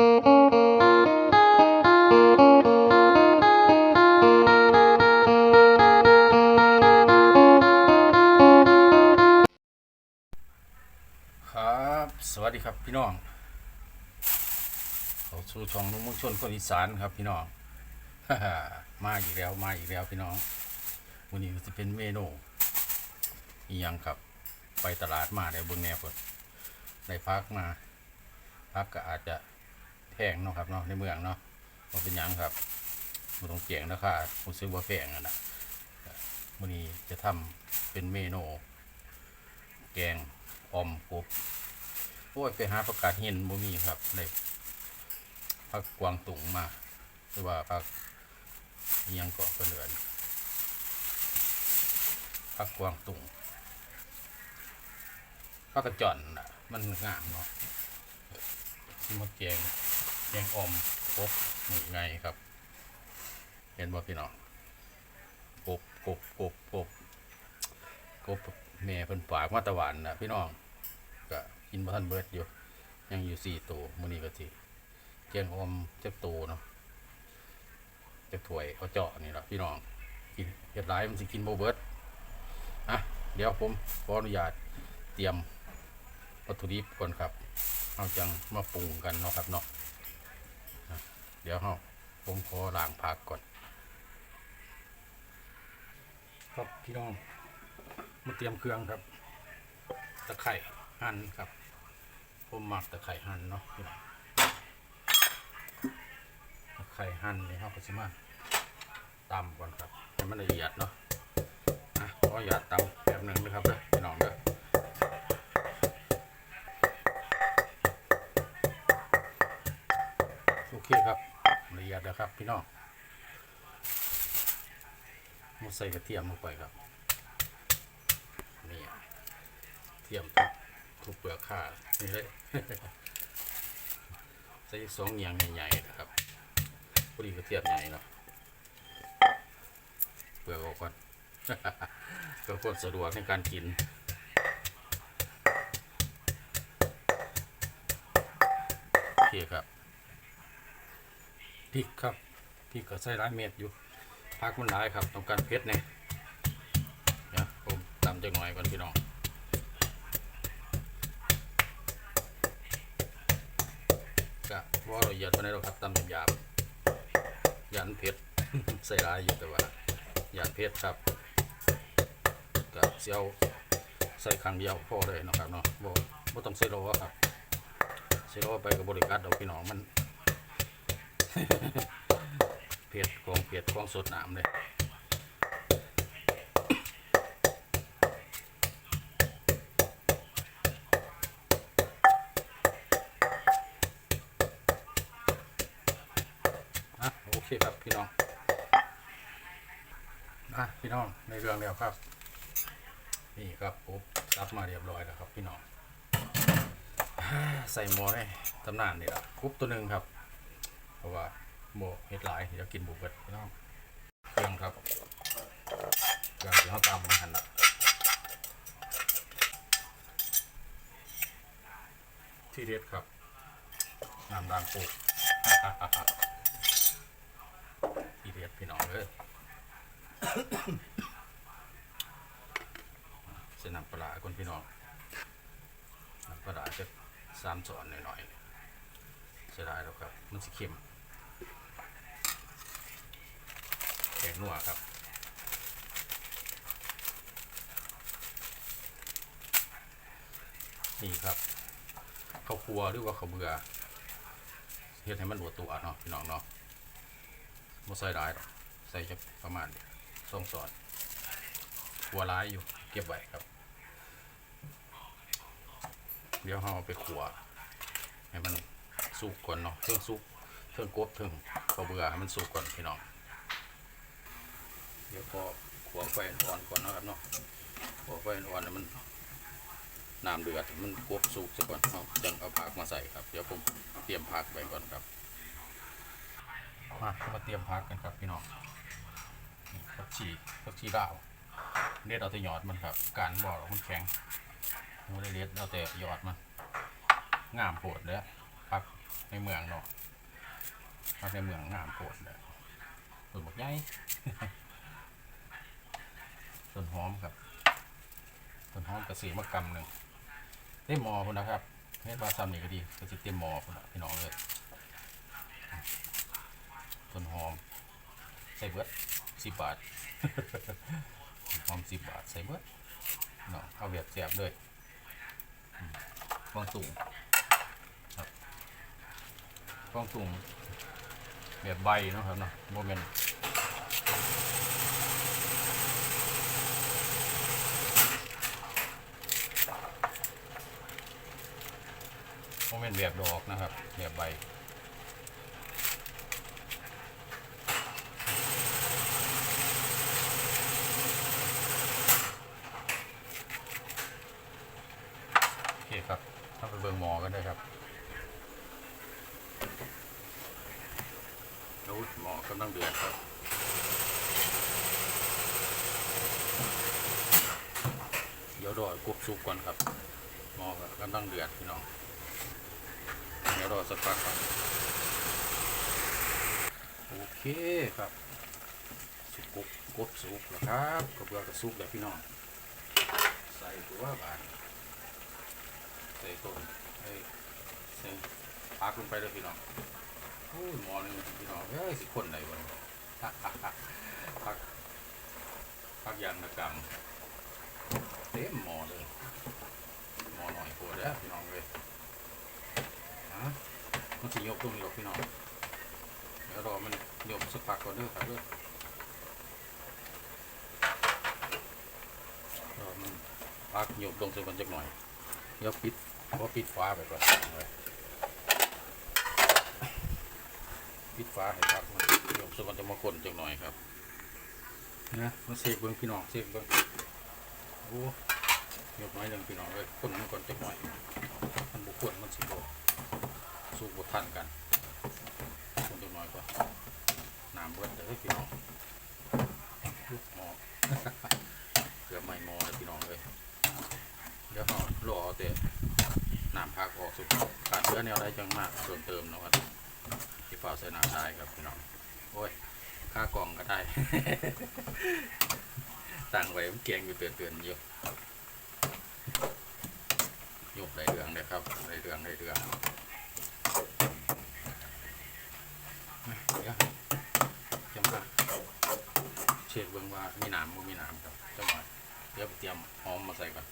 ครับสวัสดีครับพี่น้องเขาสู่ช่องนุ่มงชนคนอีสานครับพี่น้องมาอีกแล้วมาอีกแล้วพี่น้องวันนี้จะเป็นเมนูอียังครับ ไปตลาดมาได้เบนแนวเพิ่นได้พักมา พักก็อาจจะ งเนาะครับเนาะในเมืองเนาะบ่เป็นยังครับบ่ต้องเกียงนะคะผมซื้อว่าแพงอะนะวันนี้จะทำเป็นเมนูแกงออมกบโอ้ยไปหาประกาศเห็นบ่มีครับได้พักกวางตุงมาหรือว่าพักยังเกาะเลือนพักกวางตุงพักกระจ่อนน่ะมันงามเนาะที่มาแกง แกงออมกบนี่ไงครับ เห็นบ่พี่น้องกบกบกบกบกบแม่เพิ่นฝากมาตะวันนะพี่น้องก็กินบ่ทันเบิดอยู่ ยังอยู่สี่ตัวมื้อนี้ก็สิเจียงออมจักตัวเนาะจักถ้วยเอาเจาะนี่ล่ะพี่น้องกินเฮ็ดหลายมันสิกินบ่เบิดอะเดี๋ยวผมขออนุญาตเตรียมวัตถุดิบก่อนครับ เอาจังมาปรุงกันเนาะครับเนาะ เดี๋ยวเฮาผมขอล้างผักก่อน ครับพี่น้องมาเตรียมเครื่องครับ ตะไคร่หั่นครับ ผมหมักตะไคร่หั่นเนาะพี่น้องตะไคร่หั่นนี่ครับก็สิมาตำก่อนครับให้มันละเอียดเนาะอะขออนุญาตตำแบบหนึ่งนะครับเด้อพี่น้องเด้อ ละเอียดนะครับ พี่น้องมาใส่กระเทียมลงไปครับนี่เทียมทุบทุบเปลือกข้านี่เลยใส่สองอย่างใหญ่ๆนะครับพอดีกระเทียมใหญ่เนาะเปลือกออกก่อนเพื่อความสะดวกในการกินโอเคครับ พริกครับพริกก็ใส่ร้ายเม็ดอยู่พักมันหลายครับต้องการเผ็ดเนี่ยเดี๋ยผมตำจังหน่อยก่อนพี่น้องกะว่าเราเหยียดมาได้เราครับตำหยาบๆยันเผ็ดใส่ร้ายอยู่แต่ว่ายันเผ็ดครับกับเซียวใส่คังเดียวพอเลยนะครับเนาะบ่บ่ต้องใส่โลครับใส่โลไปกับบริการดอกพี่น้องมัน เผ็ดของเผ็ดของสดน้ำเลยอะโอเคครับพี่น้องอะพี่น้องในเรื่องแล้วครับ นี่ครับปุ๊บรับมาเรียบร้อยแล้วครับพี่น้องใส่หม้อได้ตำนานนี่ละคุบตัวหนึ่งครับ เพราะว่าโมเฮ็ดหลายเดี๋ยวกินบุกเบิดพี่น้องเครื่องครับเครื่องที่เขาตำมาหั่นละที่เด็ดครับน้ำดางปูพี่เรียดพี่น้องเลยเสนำปลาคนพี่น้องนำปลาจะสามช้อนหน่อยๆเสียดายแล้วครับ มันสิเค็ม แกงนัวครับนี่ครับข้าวครัวหรือว่าข้าวเบื่อเฮ็ดให้มันหัวตัวเนาะพี่น้องเนาะบ่ใส่ได้หรอกใส่จะประมาณสองสอดหัวร้ายอยู่เก็บไว้ครับ เดี๋ยวเราเอาไปขัวให้มันสุกก่อนเนาะเทิงสุกเทิงกบเทิงข้าวเบื่อให้มันสุกก่อนพี่น้อง เดี๋ยวพอขัวไฟอ่อนก่อนนะครับเนาะขัวไฟอ่อนมันน้ำเดือดมันกบสุกซะก่อนเอาจังเอาผักมาใส่ครับ เดี๋ยวผมเตรียมผักไว้ก่อนครับ มามาเตรียมพักกันครับพี่น้องผักชีผักชีดาวเด็ดเอาแต่ยอดมันครับ การบอหรอมันแข็งไม่ได้เด็ดเอาแต่ยอดมันงามโผดเลยพักในเมืองเนาะพักในเมืองงามโคตรเลยต้นบักใหญ่ต้น อมครับต้นหอมกระสีมะกำหนึ่งเต็มหมอพุ่นะครับเฮ็ดว่าซ้ำนี่ก็ดีก็สิเต็มหมอพุ่นน่ะพี่น้องเลยต้นหอมใส่เบิดสิบบาทหอมสิบบาทใส่เบิดเนาะเอาแบบแซ่บเลยอืมกวางตุ่งครับกวางตุ่งแบบใบนะครับเนาะโมเมนโเมนแบบดอกนะครับ แบบใบโอเคครับถ้าไปเบิ่งหมอกันได้ครับแล้วหมอกำลังเดือดครับเดี๋ยวรอกบสุกก่อนครับหมอก็กำลังเดือดพี่น้อง รอสักพักครับโอเคครับสุกกบกบสุกแล้วครับกระเบือก็สุกแล้วพี่น้องใส่ตัวบานใส่ต้นไอ้ใส่พักลงไปเลยพี่น้องโอ้ยหมอนึงพี่น้องเอ้ยสิคนไหนวะพักพักยางระกำเต็มหมอเลยหมอหน่อยปวดแล้วพี่น้องเลย มันสิยกตรงนี้หรอกพี่น้องเดี๋ยวรอมันยกสักพักก่อนเด้อครับเด้อรอมันพักยกลงสักวันจักหน่อยเดี๋ยวปิดเพราะปิดฟ้าไปก่อนปิดฟ้าให้พักมันยวสักวันจะมาคนจังหน่อยครับนะมาเสกเบิ้งพี่น้องเสกเบิ้งโอ้ยกน้อยหนึ่งพี่น้องเลยคนมันก่อนจังหน่อยมันบุกวนมันสิบ สู้บทันกันคนจังหน่อยก่อนน้ำเบิ้ลเด้อพี่น้องลูกหมอเกือบไม่หมอเลยพี่น้องเลยเดี๋ยวเขารอเอาแต่น้ำพักออกสุดขาดเชื้อแนวได้จังมากส่วนเติมนะครับที่ฝาใส่น้ำได้ครับพี่น้องโอ้ยค่ากล่องก็ได้ตั้งไว้มันเกียงอยู่เตือนเตือนๆอยู่ยกได้เรื่องเลยครับได้เรื่องได้เรื่อง เดี๋ยวจะมาเช็คเบิ่งว่ามีน้ำบ่มีน้ำครับจะมาเดี๋ยวไปเตรียมหอมมาใส่ก่อน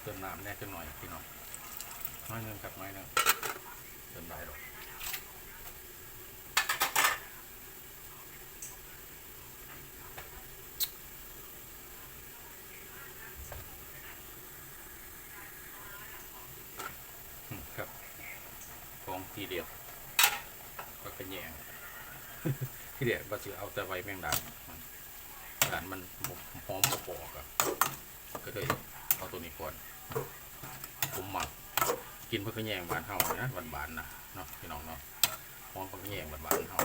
เติมน้ำแน่จังหน่อยพี่น้องน้อยนึงครับน้อยนึงเติมได้หรอกอืมครับของ ทีเดียว ก็กระแยงทีเดียวว่าจะเอาแต่ใบแมงดามันการมันหอมกระปอกอะก็เลยเอาตัวนี้ก่อนผมหมักกินเพื่อแยงบานเฮาเลยนะบานๆนะเนาะพี่น้องเนาะมองเพื่อแยงบานๆเฮา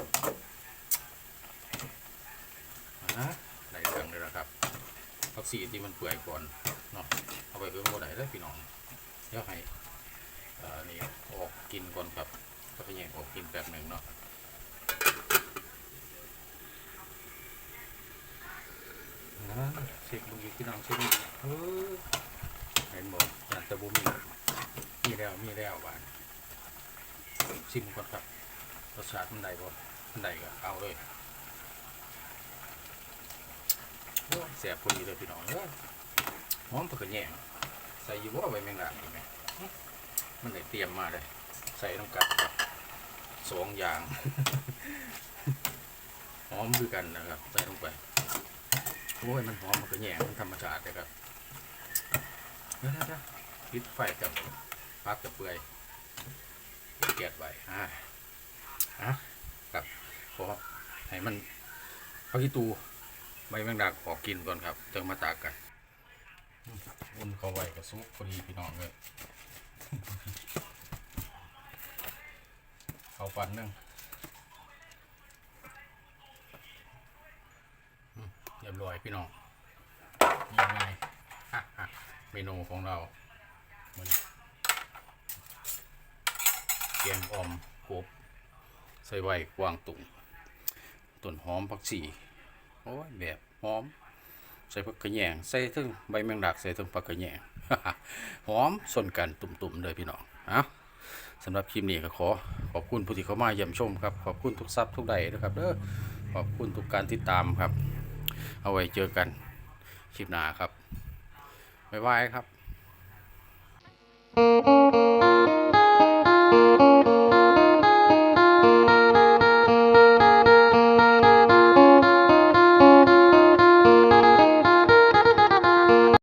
อ่าได้เรื่องเลยนะครับผักสีที่มันเปื่อยก่อนเนาะเอาไปเพิ่มก็ได้แล้วพี่น้องเดี๋ยวให้อ่อนี่ออกกินก่อนครับ เพื่อแยงออกกินแป๊บหนึ่งเนาะเช็คดูอีกพี่น้องเช็คดูอีกเออเห็นบอกอยากจะบุมีมีแล้วมีแล้วหวานชิมก่อนครับรสชาติมันได้บ่มันได้ก็เอาเลยโอ้ยบพอดีเลยพี่น้องเอ้ยหอมตะกะแยงใส่อยี่บ่ใบแมงดานี่ไหมมันได้เตรียมมาเลยใส่น้ำกันครับ สองอย่างหอมคือกันนะครับใส่ลงไปโอ้ยมันหอมมันกระแยงมันธรรมชาติเลยครับเดี๋ยวเดี๋ยวปิดไฟกับปักกับเปื่อยเกียดไว้อ่าอะครับเพราะให้มันพักกีตูใบแมงดาขอกินก่อนครับจึงมาตากกันอุ่นเข้าไว้กับซุปพอดีพี่น้องเลย เขาฟันนึ่งอืมเรียบร้อยพี่น้องยังไงเมนูของเรามันแกงอมกบใส่ไว้กวางตุงต้นหอมผักชีโอ้ยแบบหอม ใส่ผักกระแยงใส่ถึงใบแมงดักใส่ถึงผักกระแยงหอมส่วนกันตุ่มๆเลยพี่น้องเอา สำหรับคลิปนี้ก็ขอขอบคุณผู้ที่เข้ามาเยี่ยมชมครับ ขอบคุณทุกซับทุกใดนะครับเด้อขอบคุณทุกการติดตามครับ เอาไว้เจอกันคลิปหน้าครับบ๊ายบายครับ